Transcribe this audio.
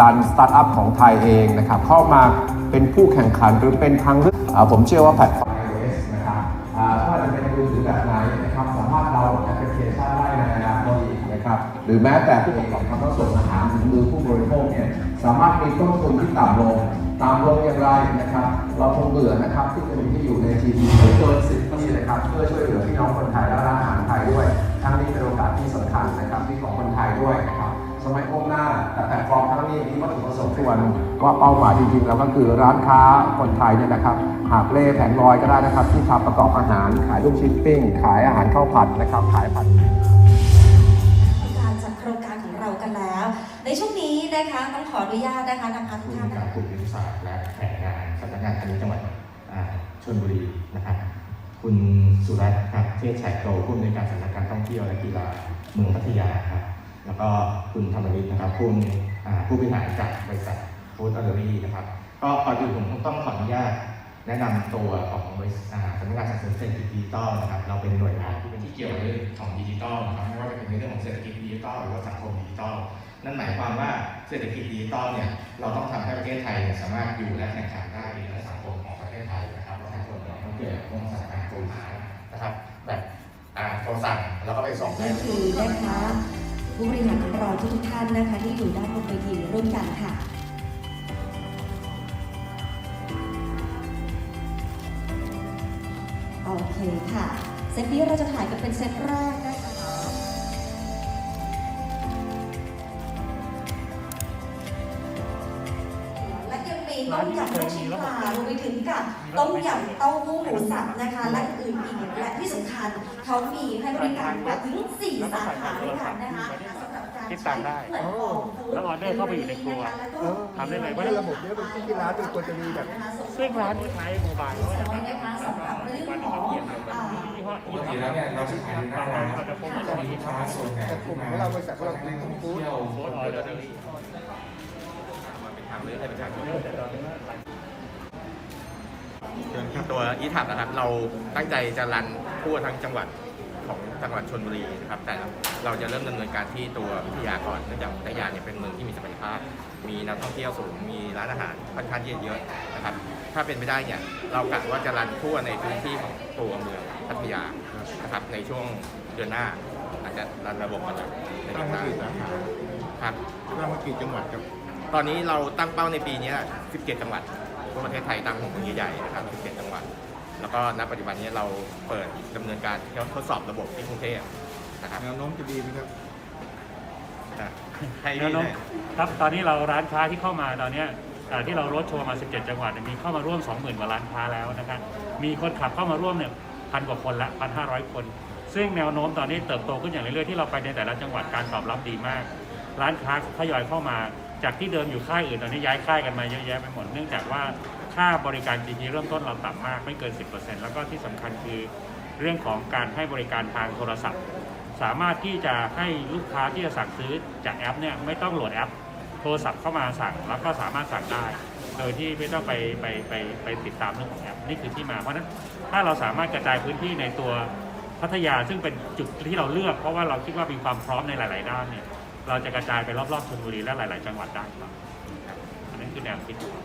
ดันสตาร์ทอัพของไทยเองนะครับเข้ามาเป็นผู้แข่งขันหรือเป็นทางเลือกผมเชื่อว่าแพลตฟอร์ม iOS นะครับอ่าจะเป็นมือถือแบบไหนนะครับสามารถดาวน์โหลดแอปพลิเคชันได้ในอนาคตอีนะครับหรือแม้แต่ผู้ประกอบการต้องส่งอาหารถึงมือผู้บริโภคเนี่ยสามารถมีต้นทุนที่ต่ำลงต่ำลงอย่างไรนะครับ เราคงเบื่อนะครับที่จะมีที่อยู่ใน GDP เกินสิบปีนะครับเพื่อช่วยเหลือพี่น้องคนไทยและร้านอาหารไทยด้วย สมัยก้มหน้าแต่แพลตฟอร์มครั้งนี้มีวัตถุประสงค์ทุกวันก็เป้าหมายจริงๆแล้วก็คือร้านค้าคนไทยเนี่ยนะครับ หาบเล่แผงลอยก็ได้นะครับ ที่ทำประกอบอาหารขายลูกชิ้นปิ้ง ขายอาหารข้าวผัดนะครับ ขายผัดการจัดโครงการของเรากันแล้ว ในช่วงนี้นะคะต้องขออนุญาตนะคะนำพาทุคุกท่านกับกลุ่มยุทธศาสตร์และแผนงานสำนักงานพาณิชย์จังหวัดอ่าชลบุรีนะครับคุณสุรัตน์ครับเทศชัยโตผู้อำนวยการสำนักการท่องเที่ยวและกีฬาเมืองพัทยาครับ แล้วก็คุณธรรมนิตนะครับผู้ผู้บริหารจากบริษัทฟู้ดออเดอรี่นะครับ ก็ก่อนอื่นผมต้องขออนุญาตแนะนำตัวของบริษัทสำนักงานส่งเสริมเศรษฐกิจดิจิทัลนะครับ เราเป็นหน่วยงานที่เป็นที่เกี่ยวกับเรื่องของดิจิทัลนะครับไม่ว่าจะเป็นในเรื่องของเศรษฐกิจดิจิทัลหรือว่าสังคมดิจิทัลนั่นหมายความว่าเศรษฐกิจดิจิตอลเนี่ยเราต้องทำให้ประเทศไทยสามารถอยู่และแข่งขันได้ในสังคมของประเทศไทยนะครับประชาชนเนี่ยต้องเกิดเรื่องสถานการณ์โจรหานะครับแบบโทรสั่งแล้วก็ไปส่งได้นี่คือนะคะ ทุกๆท่านนะคะที่อยู่ด้านบนเวทีร่วมกันค่ะโอเคค่ะ เซตนี้เราจะถ่ายกันเป็นเซตแรกนะคะและยังมีต้มยำลูกชิ้นปลารวมไปถึงกับต้มยำเต้าหู้หมูสับนะคะ และอื่นๆอีกและที่สำคัญเขามีให้บริการกว่าถึง 4 สาขาด้วยกันนะคะสำหรับการ คิดตังค์ได้แพลตฟอร์มแล้วออเดอร์เข้าไปอยู่ในครัวทำได้เลยว่าระบบเนี้ยเป็นที่ร้านเป็นควรจะมีแบบซึ่งร้านนี้ใช้โมบายสวยนะคะสำหรับเรื่องของอ่าปกติแล้วเนี่ยเราจะขายหน้าร้านจะมีลูกค้าส่วนใหญ่แต่กลุ่มของเราบริษัทของเราเป็นท่ขอองงฟู้ด เที่ยวโค้ดออเดอร์มาเป็นทางเลือกให้ประชาชน ตัวอีทับนะครับ เราตั้งใจจะรันทั่วทั้งจังหวัดของ จังหวัดชนบุรีนะครับแต่เราจะเริ่มดำเนินการที่ตัวพัทยาก่อนเนื่องจากพัทยาเนี่ยเป็นเมืองที่มีศักยภาพ มีนักท่องเที่ยวสูงมีร้านอาหารค่อนข้างเยอะๆนะครับถ้าเป็นไปได้เนี่ยเรากะว่าจะรันทั่วในพื้นที่ของตัวเมืองพัทยานะครับในช่วงเดือนหน้า อาจจะรันระบบกันเลยในเดือนหน้าครับเรามากี่จังหวัดครับตอนนี้เราตั้งเป้าในปีนี้17 จังหวัดทั่วประเทศไทยตั้งของใหญ่ๆนะครับ17 จังหวัด แล้วก็ณปัจจุบันนี้เราเปิดดำเนินการทดสอบระบบที่กรุงเทพนะครับแนวโน้มจะดีไหมครับอะให้แนวพี่โน้หมน่อยครับตอนนี้เราร้านค้าที่เข้ามาตอนเนี้ยอ่าที่เรารถโชว์มา 17 จังหวัดเนี่ยมีเข้ามาร่วม 20,000 กว่าร้านค้าแล้วนะครับมีคนขับเข้ามาร่วมเนี่ยพันกว่าคนละ1,500 คน ซึ่งแนวโน้มตอนนี้เติบโตขึ้นอย่างเรื่อยๆที่เราไปในแต่ละจังหวัดการตอบรับดีมาก ร้านค้าทยอยเข้ามา จากที่เดิมอยู่ค่ายอื่นตอนนี้ย้ายค่ายกันมาเยอะแยะไปหมดเนื่องจากว่า ค่าบริการ GP เริ่มต้นเราต่ำมากไม่เกิน 10%แล้วก็ที่สำคัญคือเรื่องของการให้บริการทางโทรศัพท์ สามารถที่จะให้ลูกค้าที่จะสั่งซื้อจากแอปเนี่ยไม่ต้องโหลดแอป โทรศัพท์เข้ามาสั่งแล้วก็สามารถสั่งได้ โดยที่ไม่ต้องไปไปไปไปติดตามเรื่องของแอปนี่คือที่มาเพราะฉะนั้นถ้าเราสามารถกระจายพื้นที่ในตัวพัทยาซึ่งเป็นจุดที่เราเลือก เพราะว่าเราคิดว่ามีความพร้อมในหลาย ๆ ด้านเนี่ยเราจะกระจายไปรอบๆชลบุรีและหลาย ๆ จังหวัดได้ครับอันนั้นคือแนวคิดของ